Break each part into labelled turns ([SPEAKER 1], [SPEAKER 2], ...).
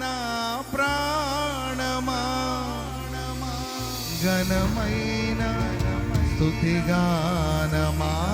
[SPEAKER 1] నా ప్రాణమా. ఘనమైన స్తుతిగానమా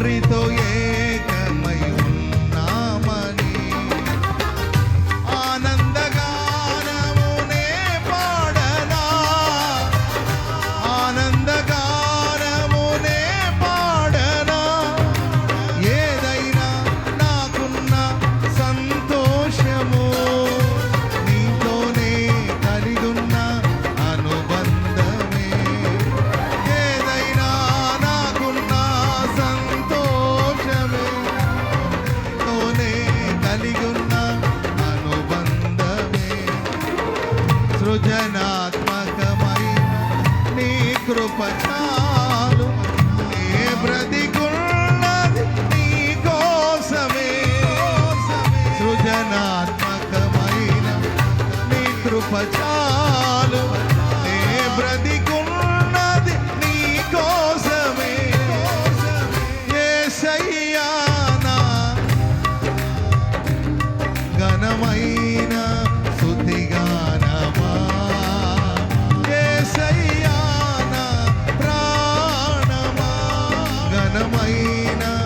[SPEAKER 1] rito y సృజనాత్మకమైన నీ కృపచ ఘనమైన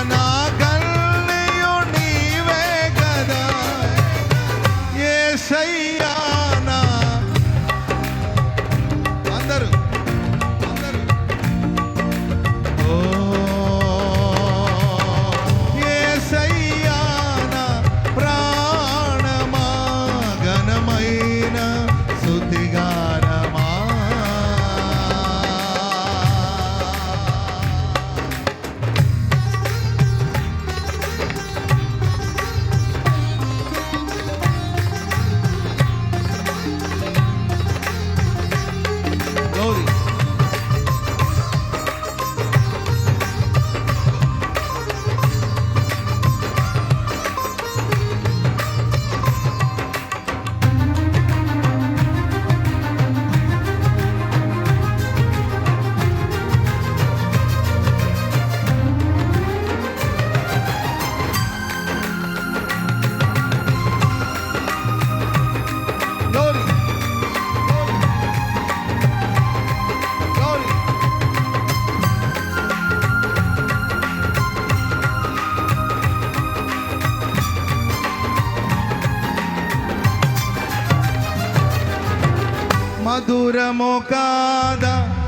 [SPEAKER 1] Canal. మధురము కాదా?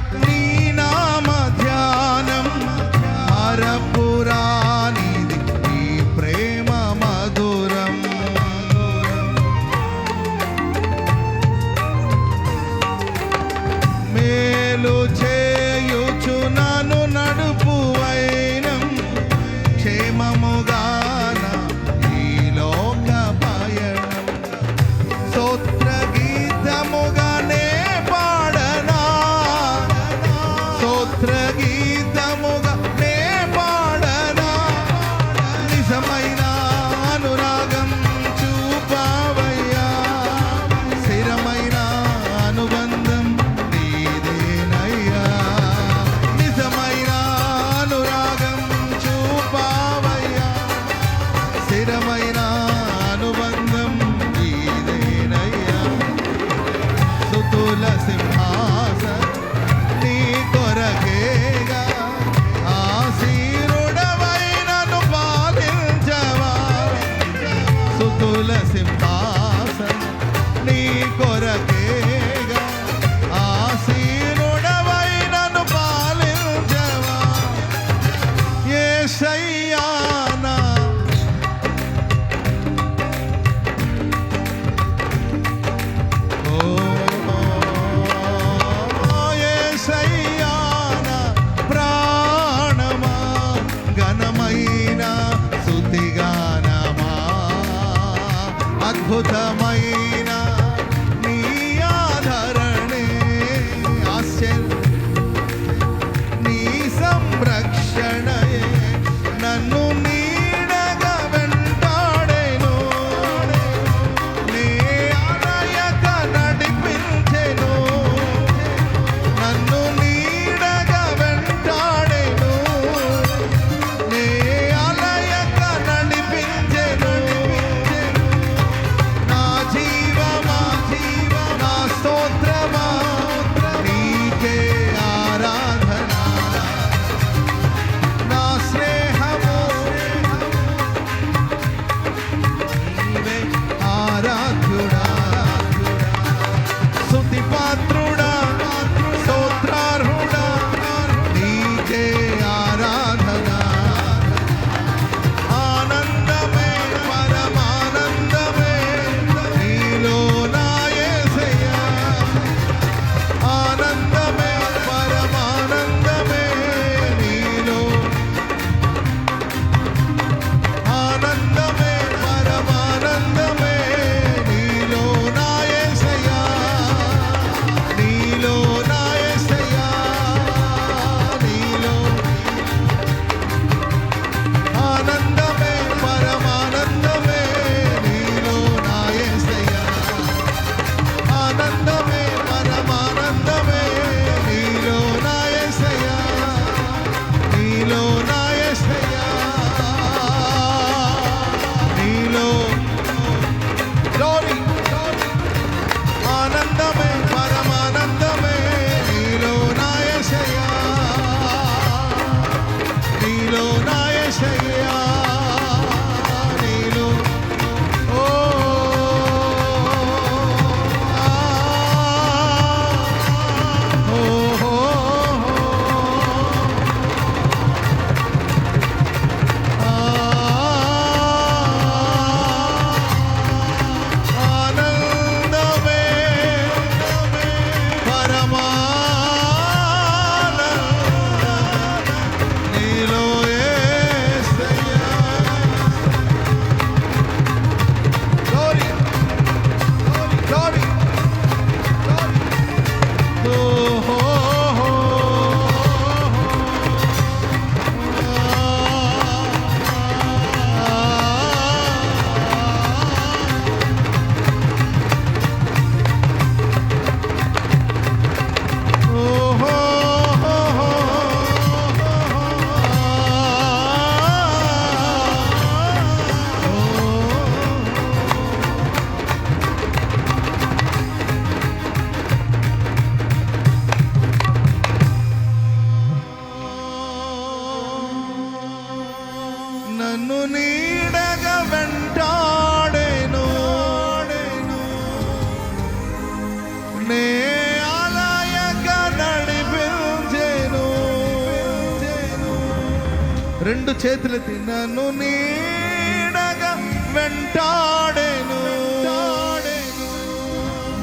[SPEAKER 1] రెండు చేతులు తినను నీడగా వెంటాడేను.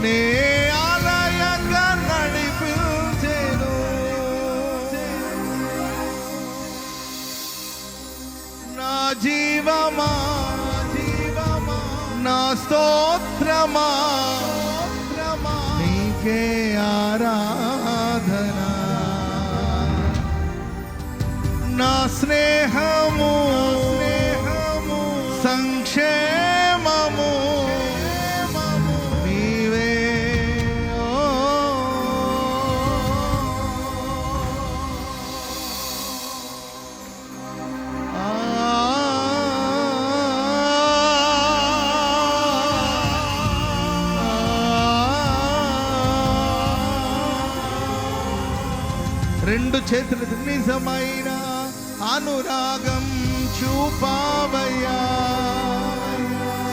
[SPEAKER 1] నే ఆలయంగా నడిపించేను. నా జీవమా జీవమా నా స్తోత్రమా. నీకే నా స్నేహము స్నేహము సంక్షేమము రెండు చేతులు నిజమైన అనురాగం చూపావయ్యా.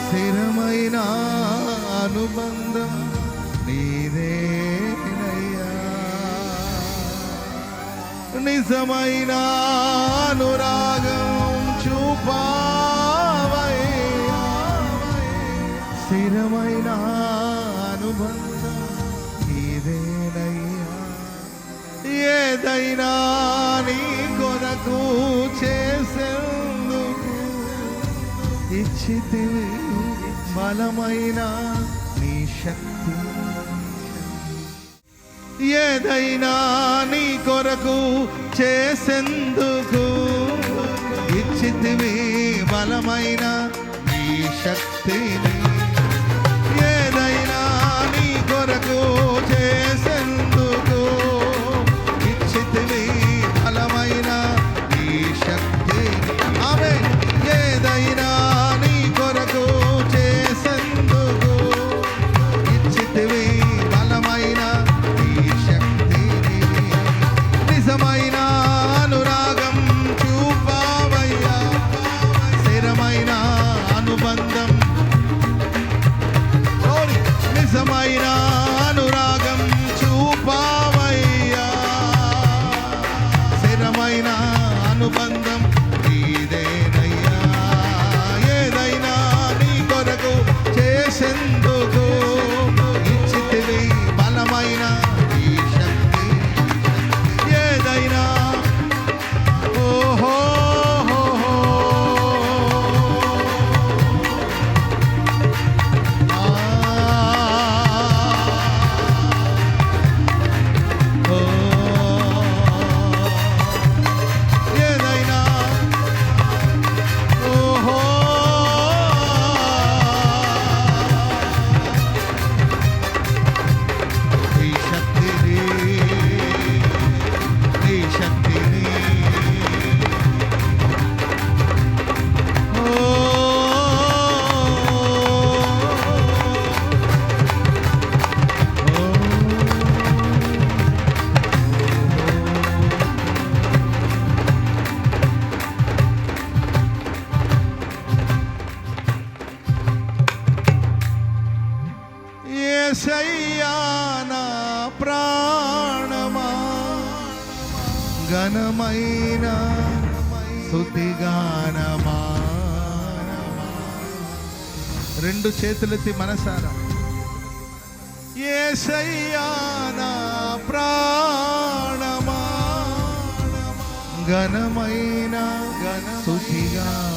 [SPEAKER 1] స్థిరమైన అనుబంధం నీదేనయ్యా. నిజమైన అనురాగం చూపావయ్యా. స్థిరమైన అనుబంధం నీదేనయ్యా. ఏదైనా నీ మాకు చేసేందుకు ఇచ్చితివి బలమైన నీ శక్తి. ఏదైనా నీ కొరకు చేసేందుకు ఇచ్చితివి బలమైన నీ శక్తిని ఏసయ్యా ప్రాణమా. ఘనమైన స్థుతిగానమా రెండు చేతులెత్తి మనసారా. ఏసయ్యా నా ప్రాణమా. ఘనమైన ఘన స్థుతిగానమా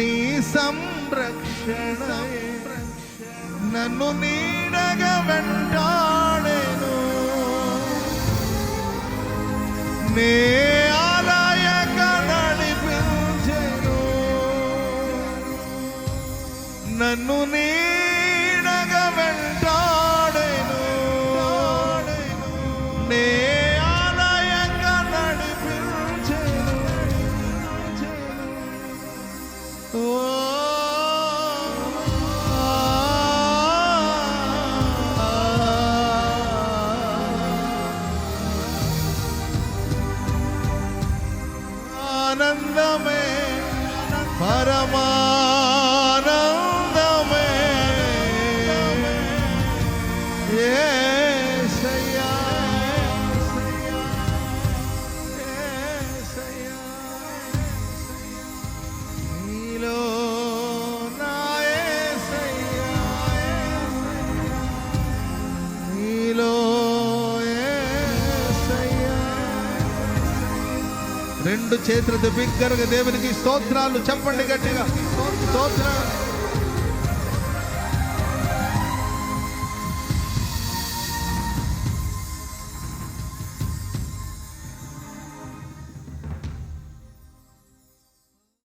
[SPEAKER 1] నీ సంరక్షణ నన్ను నీడగా వెంటాడేను. నే ఆలయక నడిపించెను నన్ను నీ చేతులతో బిగ్గరగా దేవునికి స్తోత్రాలు చెప్పండి గట్టిగా. స్తోత్రాలు.